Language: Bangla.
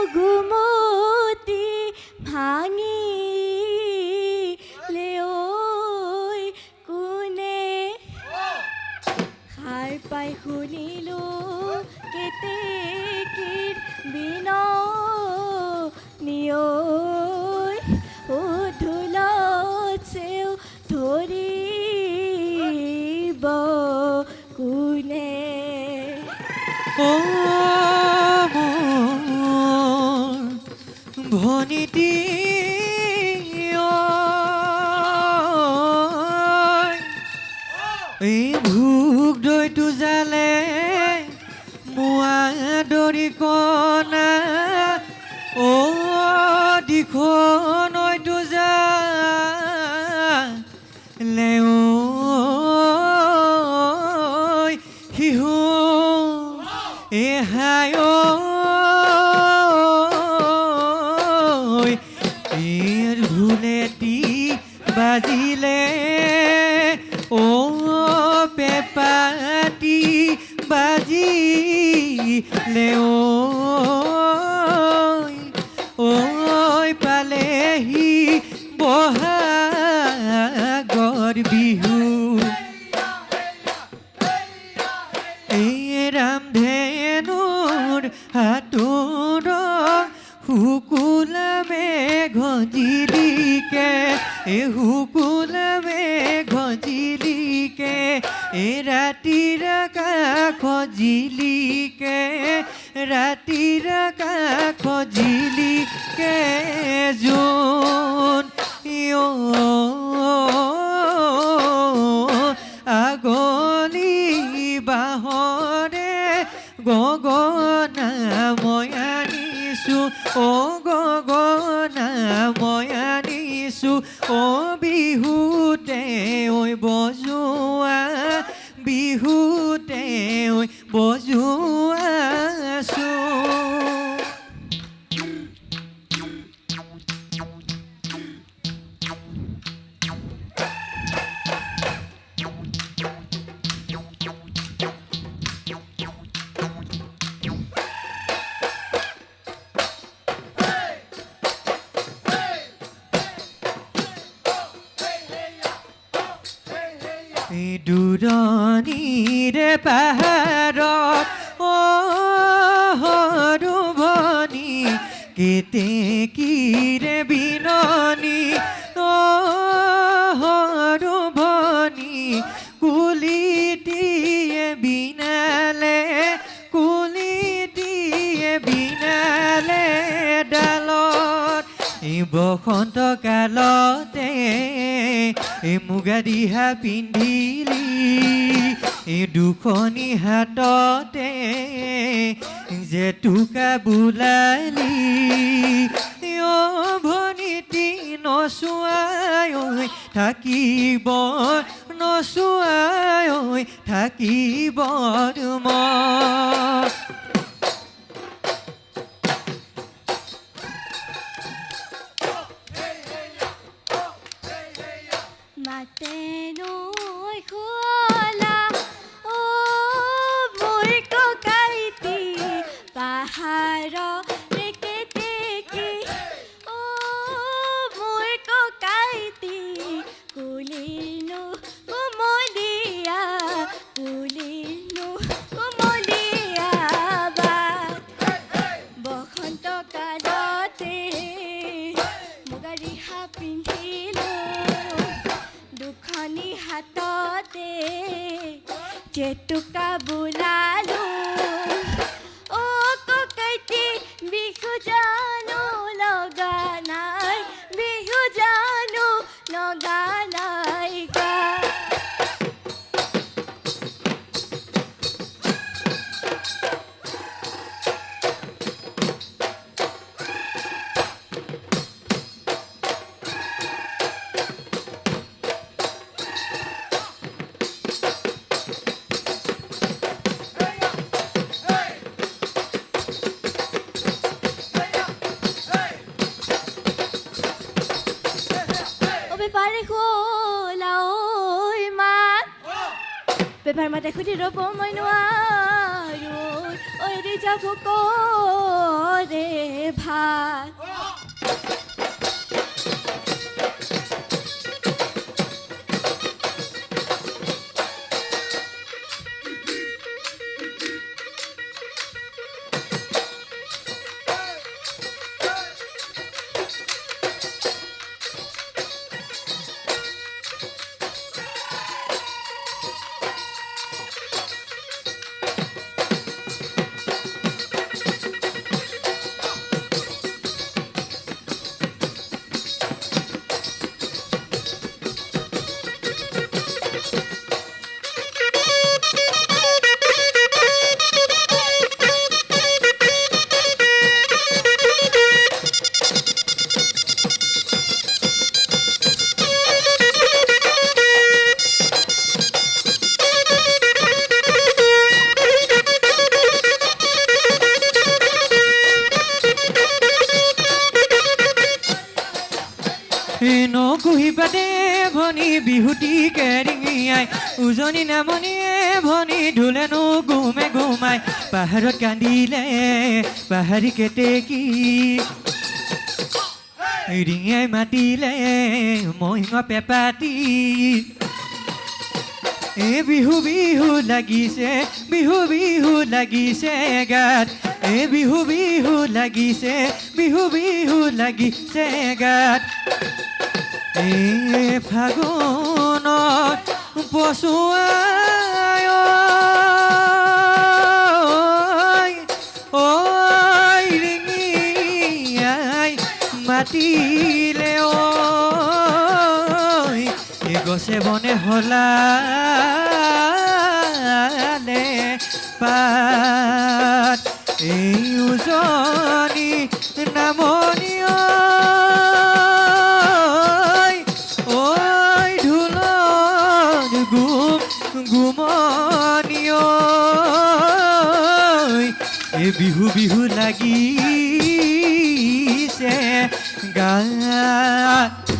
Oh, good. ভনিটি এই ভোগ দৈটো জালে মোৱা দৰি কণা অ দিখন বাজিলে ও পেপাটি বাজিলে ঐ মেঘ জিলিকে এ শুকুল মেঘ জিলিকে এ ৰাতিৰ কাষ জিলিকে ৰাতিৰ কাষ জিলিকে যোন আগলি আনিছোঁ অ বিহুতে ঐ বজোৱা বিহুতে ঐ বজোৱাছোঁ দূৰণিৰে পাহাৰত অ সৰুভনি কেতেকীৰে বিননি অ সৰুভনি কুলিটিয়ে বিনালে কুলিটিয়ে বিনালে ডালত। বসন্ত কালতে মুগা দিহা পিন্ধিলি এই দুখনি হাততে জেতুকা বোলালি অ ভনিটি নচুৱাই থাকিব নচুৱাই থাকিব মই মাতে নৈ খোলা জেতুকা বোলালো বেপার মাতে খুঁটি রব নোৱাৰো ঐ ৰে যাব কৰে ভাত পাতে ভনী বিহুতি কেৰিঙিয়াই উজনি নামনিয়ে ভনী ঢোলেনো গুমে গুমাই পাহাৰত কান্দিলে পাহাৰী কেতেকী ৰিঙাই মাতিলে মহিঙ পেপাতি। এ বিহু বিহু লাগিছে, বিহু বিহু লাগিছে গাত। এ বিহু বিহু লাগিছে, বিহু বিহু লাগিছে গাত। ফাগুনত পচুৱাই ঐ ৰিঙিয়াই মাতিলে এ গছে বনে হলালে পাত এই উজনি নামনি বিহু বিহু লাগিছে গাত